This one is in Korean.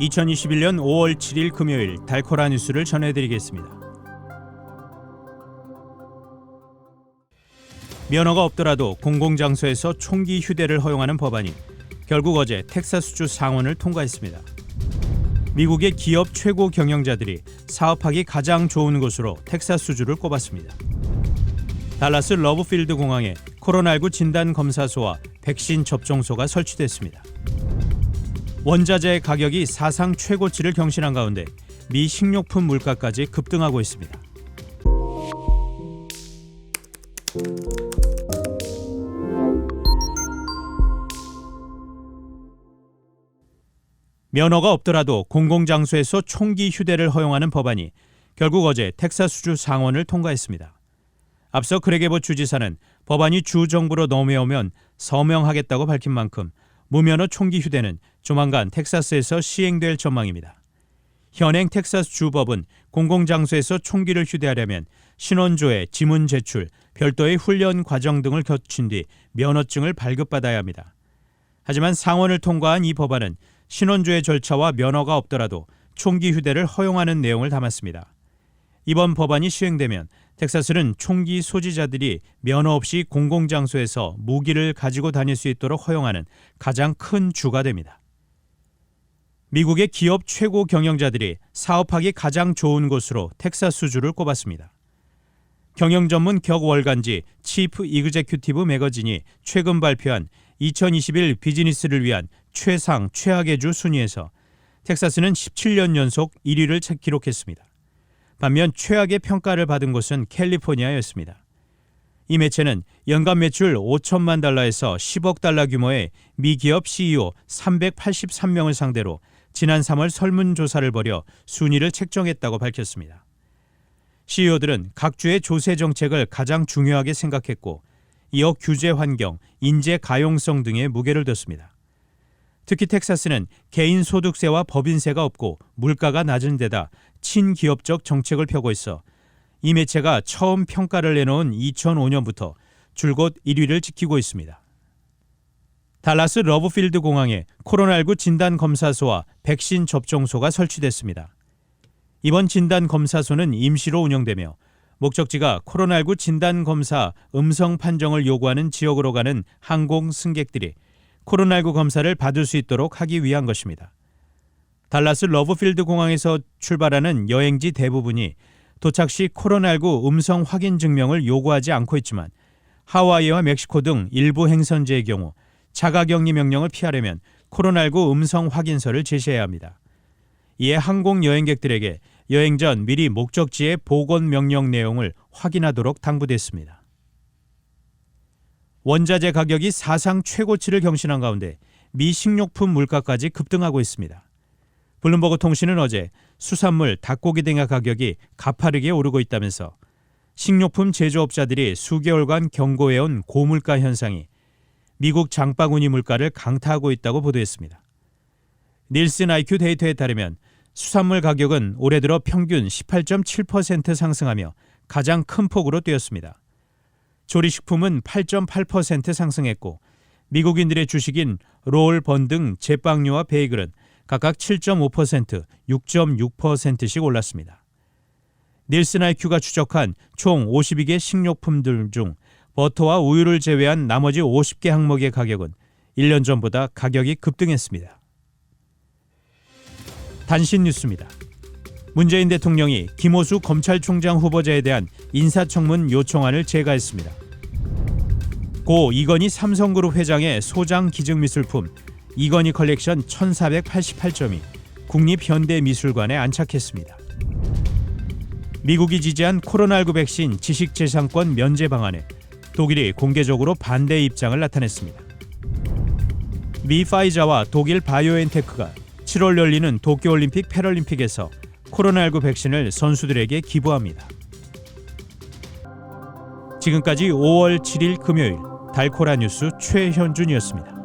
2021년 5월 7일 금요일 달코라 뉴스를 전해드리겠습니다. 면허가 없더라도 공공장소에서 총기 휴대를 허용하는 법안이 결국 어제 텍사스주 상원을 통과했습니다. 미국의 기업 최고 경영자들이 사업하기 가장 좋은 곳으로 텍사스주를 꼽았습니다. 달라스 러브필드 공항에 코로나19 진단 검사소와 백신 접종소가 설치됐습니다. 원자재 가격이 사상 최고치를 경신한 가운데 미 식료품 물가까지 급등하고 있습니다. 면허가 없더라도 공공장소에서 총기 휴대를 허용하는 법안이 결국 어제 텍사스주 상원을 통과했습니다. 앞서 크레게보 주지사는 법안이 주 정부로 넘어오면 서명하겠다고 밝힌 만큼 무면허 총기 휴대는 조만간 텍사스에서 시행될 전망입니다. 현행 텍사스 주법은 공공장소에서 총기를 휴대하려면 신원조회, 지문 제출, 별도의 훈련 과정 등을 거친 뒤 면허증을 발급받아야 합니다. 하지만 상원을 통과한 이 법안은 신원조회 절차와 면허가 없더라도 총기 휴대를 허용하는 내용을 담았습니다. 이번 법안이 시행되면 텍사스는 총기 소지자들이 면허 없이 공공장소에서 무기를 가지고 다닐 수 있도록 허용하는 가장 큰 주가 됩니다. 미국의 기업 최고 경영자들이 사업하기 가장 좋은 곳으로 텍사스주를 꼽았습니다. 경영 전문 격 월간지 치프 이그제큐티브 매거진이 최근 발표한 2021 비즈니스를 위한 최상 최악의 주 순위에서 텍사스는 17년 연속 1위를 기록했습니다. 반면 최악의 평가를 받은 곳은 캘리포니아였습니다. 이 매체는 연간 매출 5천만 달러에서 10억 달러 규모의 미기업 CEO 383명을 상대로 지난 3월 설문조사를 벌여 순위를 책정했다고 밝혔습니다. CEO들은 각 주의 조세 정책을 가장 중요하게 생각했고 이어 규제 환경, 인재 가용성 등에 무게를 뒀습니다. 특히 텍사스는 개인 소득세와 법인세가 없고 물가가 낮은 데다 친기업적 정책을 펴고 있어 이 매체가 처음 평가를 내놓은 2005년부터 줄곧 1위를 지키고 있습니다. 달라스 러브필드 공항에 코로나19 진단 검사소와 백신 접종소가 설치됐습니다. 이번 진단 검사소는 임시로 운영되며 목적지가 코로나19 진단 검사 음성 판정을 요구하는 지역으로 가는 항공 승객들이 코로나19 검사를 받을 수 있도록 하기 위한 것입니다. 달라스 러브필드 공항에서 출발하는 여행지 대부분이 도착 시 코로나19 음성 확인 증명을 요구하지 않고 있지만 하와이와 멕시코 등 일부 행선지의 경우 자가 격리 명령을 피하려면 코로나19 음성 확인서를 제시해야 합니다. 이에 항공 여행객들에게 여행 전 미리 목적지의 보건 명령 내용을 확인하도록 당부됐습니다. 원자재 가격이 사상 최고치를 경신한 가운데 미 식료품 물가까지 급등하고 있습니다. 블룸버그 통신은 어제 수산물, 닭고기 등의 가격이 가파르게 오르고 있다면서 식료품 제조업자들이 수개월간 경고해온 고물가 현상이 미국 장바구니 물가를 강타하고 있다고 보도했습니다. 닐슨 IQ 데이터에 따르면 수산물 가격은 올해 들어 평균 18.7% 상승하며 가장 큰 폭으로 뛰었습니다. 조리식품은 8.8% 상승했고 미국인들의 주식인 롤, 번 등 제빵류와 베이글은 각각 7.5%, 6.6%씩 올랐습니다. 닐슨 IQ가 추적한 총 52개 식료품들 중 버터와 우유를 제외한 나머지 50개 항목의 가격은 1년 전보다 가격이 급등했습니다. 단신 뉴스입니다. 문재인 대통령이 김호수 검찰총장 후보자에 대한 인사청문 요청안을 제거했습니다. 고 이건희 삼성그룹 회장의 소장 기증미술품 이건희 컬렉션 1488점이 국립현대미술관에 안착했습니다. 미국이 지지한 코로나19 백신 지식재산권 면제 방안에 독일이 공개적으로 반대 입장을 나타냈습니다. 미 파이자와 독일 바이오엔테크가 7월 열리는 도쿄올림픽 패럴림픽에서 코로나19 백신을 선수들에게 기부합니다. 지금까지 5월 7일 금요일 달코라 뉴스 최현준이었습니다.